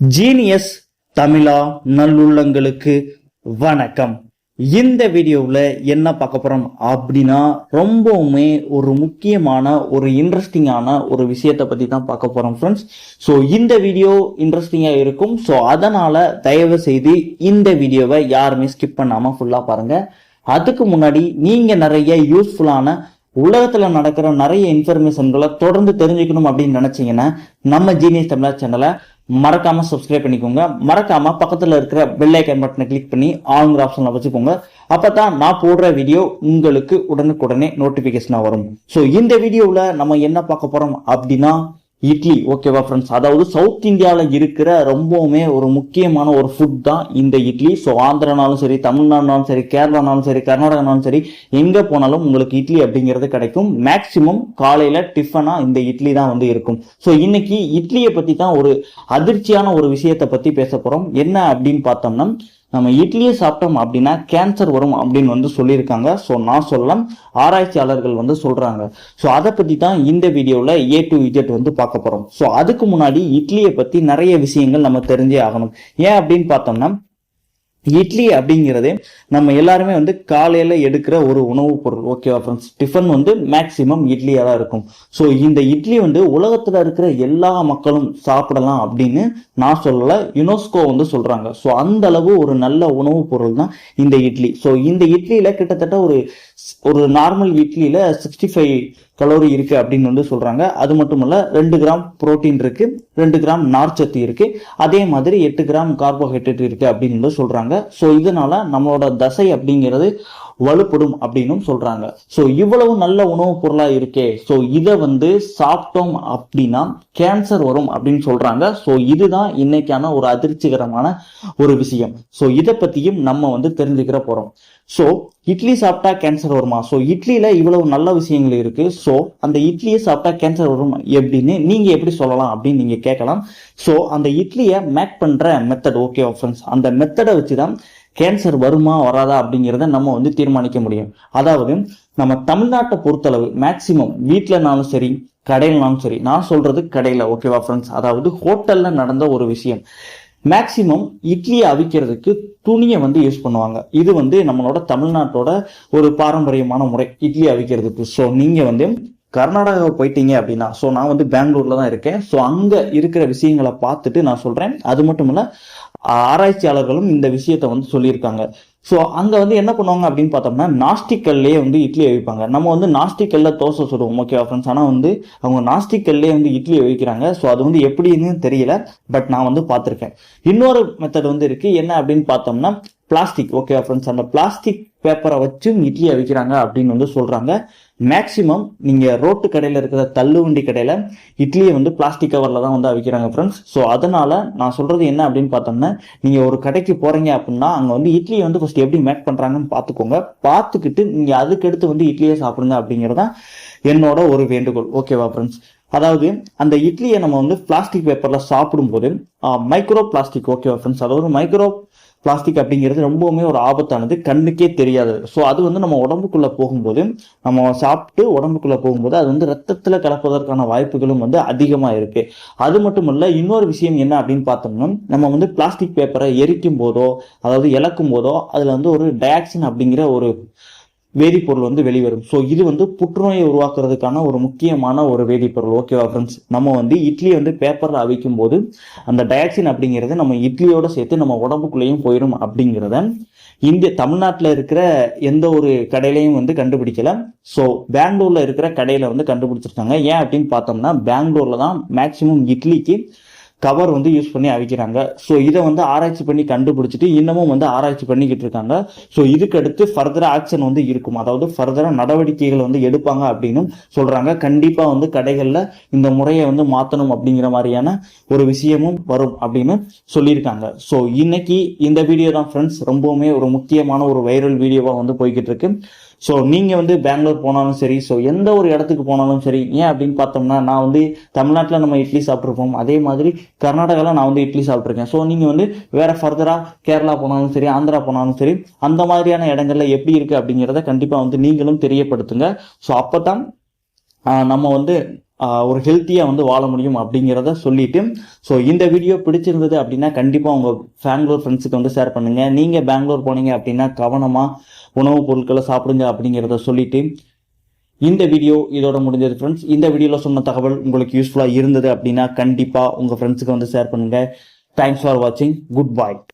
Genius தமிழா நல்லுள்ளங்களுக்கு வணக்கம். இந்த வீடியோவில் என்ன பார்க்க போறோம் அப்படின்னா ரொம்பவுமே ஒரு முக்கியமான ஒரு இன்ட்ரெஸ்டிங்கான ஒரு விஷயத்தை பற்றி தான் பார்க்க போறோம் ஃப்ரெண்ட்ஸ் ஸோ இந்த வீடியோ இன்ட்ரெஸ்டிங்காக இருக்கும். ஸோ அதனால தயவு செய்து இந்த வீடியோவை யாருமே ஸ்கிப் பண்ணாமல் ஃபுல்லாக பாருங்க. அதுக்கு முன்னாடி நீங்கள் நிறைய யூஸ்ஃபுல்லான உலகத்தில் நடக்கிற நிறைய இன்ஃபர்மேஷன்களை தொடர்ந்து தெரிஞ்சுக்கணும் அப்படின்னு நினைச்சீங்கன்னா நம்ம ஜீனியஸ் தமிழா சேனலை மறக்காம சப்ஸ்கிரைப் பண்ணிக்கோங்க. மறக்காம பக்கத்துல இருக்கிற பெல் ஐக்கன் பட்டனை கிளிக் பண்ணி ஆளுங்கிற ஆப்ஷன்ல வச்சுக்கோங்க. அப்பதான் நான் போடுற வீடியோ உங்களுக்கு உடனுக்குடனே நோட்டிபிகேஷனா வரும். ஸோ இந்த வீடியோவில் நம்ம என்ன பார்க்க போறோம் அப்படின்னா இட்லி ஓகேவா ஃப்ரெண்ட்ஸ் அதாவது சவுத் இந்தியாவில் இருக்கிற ரொம்பவுமே ஒரு முக்கியமான ஒரு ஃபுட் தான் இந்த இட்லி. ஸோ ஆந்திரானாலும் சரி தமிழ்நாடுனாலும் சரி கேரளானாலும் சரி கர்நாடகானாலும் சரி எங்கே போனாலும் உங்களுக்கு இட்லி அப்படிங்கிறது கிடைக்கும். மேக்சிமம் காலையில் டிஃபனாக இந்த இட்லி தான் வந்து இருக்கும். ஸோ இன்னைக்கு இட்லியை பற்றி தான் ஒரு அதிர்ச்சியான ஒரு விஷயத்தை பற்றி பேச போகிறோம் என்ன அப்படின்னு பார்த்தோம்னா நம்ம இட்லியை சாப்பிட்டோம் அப்படின்னா கேன்சர் வரும் அப்படின்னு வந்து சொல்லியிருக்காங்க. ஸோ நான் சொல்லலாம். ஆராய்ச்சியாளர்கள் வந்து சொல்றாங்க. ஸோ அதை பத்தி தான் இந்த வீடியோவில் ஏ டு இஜெட் வந்து பார்க்க போறோம். ஸோ அதுக்கு முன்னாடி இட்லியை பத்தி நிறைய விஷயங்கள் நம்ம தெரிஞ்சே ஆகணும். ஏன் அப்படின்னு பார்த்தோம்னா இட்லி அப்படிங்கிறது நம்ம எல்லாருமே வந்து காலையில் எடுக்கிற ஒரு உணவுப் பொருள். ஓகேவா ஃப்ரெண்ட்ஸ் டிஃபன் வந்து மேக்சிமம் இட்லியாக தான் இருக்கும். ஸோ இந்த இட்லி வந்து உலகத்தில் இருக்கிற எல்லா மக்களும் சாப்பிடலாம் அப்படின்னு நான் சொல்லலை. யுனெஸ்கோ வந்து சொல்கிறாங்க ஸோ அந்த அளவு ஒரு நல்ல உணவுப் பொருள் தான் இந்த இட்லி. ஸோ இந்த இட்லியில் கிட்டத்தட்ட ஒரு ஒரு நார்மல் இட்லியில் சிக்ஸ்டி ஃபைவ் கலோரி இருக்கு அப்படின்னு வந்து சொல்றாங்க. அது மட்டும் இல்ல ரெண்டு கிராம் புரோட்டீன் இருக்கு ரெண்டு கிராம் நார்ச்சத்து இருக்கு அதே மாதிரி எட்டு கிராம் கார்போஹைட்ரேட் இருக்கு அப்படின்னு வந்து சொல்றாங்க. ஸோ இதனால நம்மளோட தசை அப்படிங்கிறது வலுப்படும் அப்படின்னும் சொல்றாங்க. ஸோ இவ்வளவு நல்ல உணவுப் பொருளா இருக்கே. ஸோ இதை வந்து சாப்பிட்டோம் அப்படின்னா கேன்சர் வரும் அப்படின்னு சொல்றாங்க. ஸோ இதுதான் இன்னைக்கான ஒரு அதிர்ச்சிகரமான ஒரு விஷயம். ஸோ இதை பத்தியும் நம்ம வந்து தெரிஞ்சுக்கிற போறோம். ஸோ இட்லி சாப்பிட்டா கேன்சர் வருமா? ஸோ இட்லியில இவ்வளவு நல்ல விஷயங்கள் இருக்கு. ஸோ அந்த இட்லியை சாப்பிட்டா கேன்சர் வரும் எப்படின்னு நீங்க எப்படி சொல்லலாம் அப்படின்னு நீங்க கேட்கலாம். ஸோ அந்த இட்லியை மேக் பண்ற மெத்தட் ஓகே ஃப்ரெண்ட்ஸ் அந்த மெத்தடை வச்சு தான் கேன்சர் வருமா வராதா அப்படிங்கிறத நம்ம வந்து தீர்மானிக்க முடியும். அதாவது நம்ம தமிழ்நாட்டை பொறுத்தளவு மேக்சிமம் வீட்டிலனாலும் சரி கடையிலனாலும் சரி நான் சொல்றது கடையில ஓகேவா ஃப்ரெண்ட்ஸ் அதாவது ஹோட்டல்ல நடந்த ஒரு விஷயம். மேக்சிமம் இட்லியை அவிக்கிறதுக்கு துணியை வந்து யூஸ் பண்ணுவாங்க. இது வந்து நம்மளோட தமிழ்நாட்டோட ஒரு பாரம்பரியமான முறை இட்லி அவிக்கிறதுக்கு. ஸோ நீங்க வந்து கர்நாடகா போயிட்டீங்க அப்படின்னா ஸோ நான் வந்து பெங்களூர்ல தான் இருக்கேன். ஸோ அங்க இருக்கிற விஷயங்களை பார்த்துட்டு நான் சொல்றேன். அது மட்டும் இல்ல ஆராய்ச்சியாளர்களும் இந்த விஷயத்த வந்து சொல்லியிருக்காங்க. ஸோ அங்கே வந்து என்ன பண்ணுவாங்க அப்படின்னு பார்த்தோம்னா நாஸ்டிக்கல்லே வந்து இட்லி வைப்பாங்க நம்ம வந்து நாஸ்டிக்கல்ல தோசை சுடுவோம் ஓகேவா ஃப்ரெண்ட்ஸ் ஆனால் வந்து அவங்க நாஸ்டிக்கல்லே வந்து இட்லி வைக்கிறாங்க ஸோ அது வந்து எப்படின்னு தெரியல பட் நான் வந்து பார்த்துருக்கேன். இன்னொரு மெத்தட் வந்து இருக்கு. என்ன அப்படின்னு பார்த்தோம்னா பிளாஸ்டிக் ஓகேவா ஃப்ரெண்ட்ஸ் அந்த பிளாஸ்டிக் பேப்பரை வச்சும் இட்லி அவிக்கிறாங்க அப்படின்னு வந்து சொல்றாங்க. மேக்சிமம் நீங்க ரோட்டு கடையில் இருக்கிற தள்ளுவண்டி கடையில இட்லியை வந்து பிளாஸ்டிக் கவர்ல தான் வந்து அவிக்கிறாங்க ஃப்ரெண்ட்ஸ் ஸோ அதனால நான் சொல்றது என்ன அப்படின்னு பார்த்தோம்னா நீங்க ஒரு கடைக்கு போறீங்க அப்படின்னா அங்க வந்து இட்லியை வந்து டேஸ்ட் எப்படி மேக் பண்றாங்கன்னு பார்த்துக்கோங்க. பார்த்துக்கிட்டு நீங்க அதுக்கடுத்து வந்து இட்லியை சாப்பிடுங்க அப்படிங்கறதான் என்னோட ஒரு வேண்டுகோள். ஓகேவா ஃப்ரெண்ட்ஸ் அதாவது அந்த இட்லியை நம்ம வந்து பிளாஸ்டிக் பேப்பர்ல சாப்பிடும்போது மைக்ரோ பிளாஸ்டிக் ஓகேவா ஃப்ரெண்ட்ஸ் அதாவது மைக்ரோ பிளாஸ்டிக் அப்படிங்கிறது ரொம்பவுமே ஒரு ஆபத்தானது. கண்ணுக்கே தெரியாது. ஸோ அது வந்து நம்ம உடம்புக்குள்ள போகும்போது நம்ம சாப்பிட்டு உடம்புக்குள்ள போகும்போது அது வந்து ரத்தத்தில் கலப்பதற்கான வாய்ப்புகளும் வந்து அதிகமாக இருக்கு. அது மட்டும் இல்லை இன்னொரு விஷயம் என்ன அப்படின்னு பார்த்தோம்னா நம்ம வந்து பிளாஸ்டிக் பேப்பரை எரிக்கும் போதோ அதாவது இழக்கும் போதோ அதில் வந்து ஒரு டயாக்சின் அப்படிங்கிற ஒரு வேதிப்பொருள் வந்து வெளிவரும். ஸோ இது வந்து புற்றுநோயை உருவாக்குறதுக்கான ஒரு முக்கியமான ஒரு வேதிப்பொருள். ஓகேவா ஃப்ரெண்ட்ஸ் நம்ம வந்து இட்லியை வந்து பேப்பரில் அவிக்கும் போது அந்த டயாக்சின் அப்படிங்கிறது நம்ம இட்லியோட சேர்த்து நம்ம உடம்புக்குள்ளேயும் போயிடும் அப்படிங்கிறத இந்திய தமிழ்நாட்டில் இருக்கிற எந்த ஒரு கடையிலையும் வந்து கண்டுபிடிக்கல. ஸோ பெங்களூரில் இருக்கிற கடையில் வந்து கண்டுபிடிச்சிருக்காங்க. ஏன் அப்படின்னு பார்த்தோம்னா பெங்களூரில் தான் மேக்சிமம் இட்லிக்கு கவர் வந்து யூஸ் பண்ணி அவிக்கிறாங்க. ஸோ இதை வந்து ஆராய்ச்சி பண்ணி கண்டுபிடிச்சிட்டு இன்னமும் வந்து ஆராய்ச்சி பண்ணிக்கிட்டு இருக்காங்க. ஸோ இதுக்கடுத்து ஃபர்தர் ஆக்ஷன் வந்து இருக்கும். அதாவது ஃபர்தராக நடவடிக்கைகள் வந்து எடுப்பாங்க அப்படின்னு சொல்கிறாங்க கண்டிப்பாக வந்து கடைகளில் இந்த முறையை வந்து மாற்றணும் அப்படிங்கிற மாதிரியான ஒரு விஷயமும் வரும் அப்படின்னு சொல்லியிருக்காங்க. ஸோ இன்னைக்கு இந்த வீடியோ தான் ஃப்ரெண்ட்ஸ் ரொம்பவுமே ஒரு முக்கியமான ஒரு வைரல் வீடியோவாக வந்து போய்கிட்டு இருக்கு. ஸோ நீங்கள் வந்து பெங்களூர் போனாலும் சரி ஸோ எந்த ஒரு இடத்துக்கு போனாலும் சரி ஏன் அப்படின்னு பார்த்தோம்னா நான் வந்து தமிழ்நாட்டில் நம்ம இட்லி சாப்பிட்ருப்போம் அதே மாதிரி கர்நாடகாவில் நான் வந்து இட்லி சாப்பிட்ருக்கேன் ஸோ நீங்கள் வந்து வேறு ஃபர்தராக கேரளா போனாலும் சரி ஆந்திரா போனாலும் சரி அந்த மாதிரியான இடங்கள்ல எப்படி இருக்குது அப்படிங்கிறத கண்டிப்பாக வந்து நீங்களும் தெரியப்படுத்துங்க. ஸோ அப்போ தான் நம்ம வந்து ஒரு ஹெல்த்தியாக வந்து வாழ முடியும் அப்படிங்கிறத சொல்லிட்டு ஸோ இந்த வீடியோ பிடிச்சிருந்தது அப்படின்னா கண்டிப்பாக உங்கள் பெங்களூர் ஃப்ரெண்ட்ஸுக்கு வந்து ஷேர் பண்ணுங்கள் நீங்கள் பெங்களூர் போனீங்க அப்படின்னா கவனமாக உணவுப் பொருட்களை சாப்பிடுங்க அப்படிங்கிறத சொல்லிட்டு இந்த வீடியோ இதோட முடிஞ்சது ஃப்ரெண்ட்ஸ் இந்த வீடியோவில் சொன்ன தகவல் உங்களுக்கு யூஸ்ஃபுல்லாக இருந்தது அப்படின்னா கண்டிப்பாக உங்கள் ஃப்ரெண்ட்ஸுக்கு வந்து ஷேர் பண்ணுங்கள் தேங்க்ஸ் ஃபார் வாட்சிங் குட் பாய்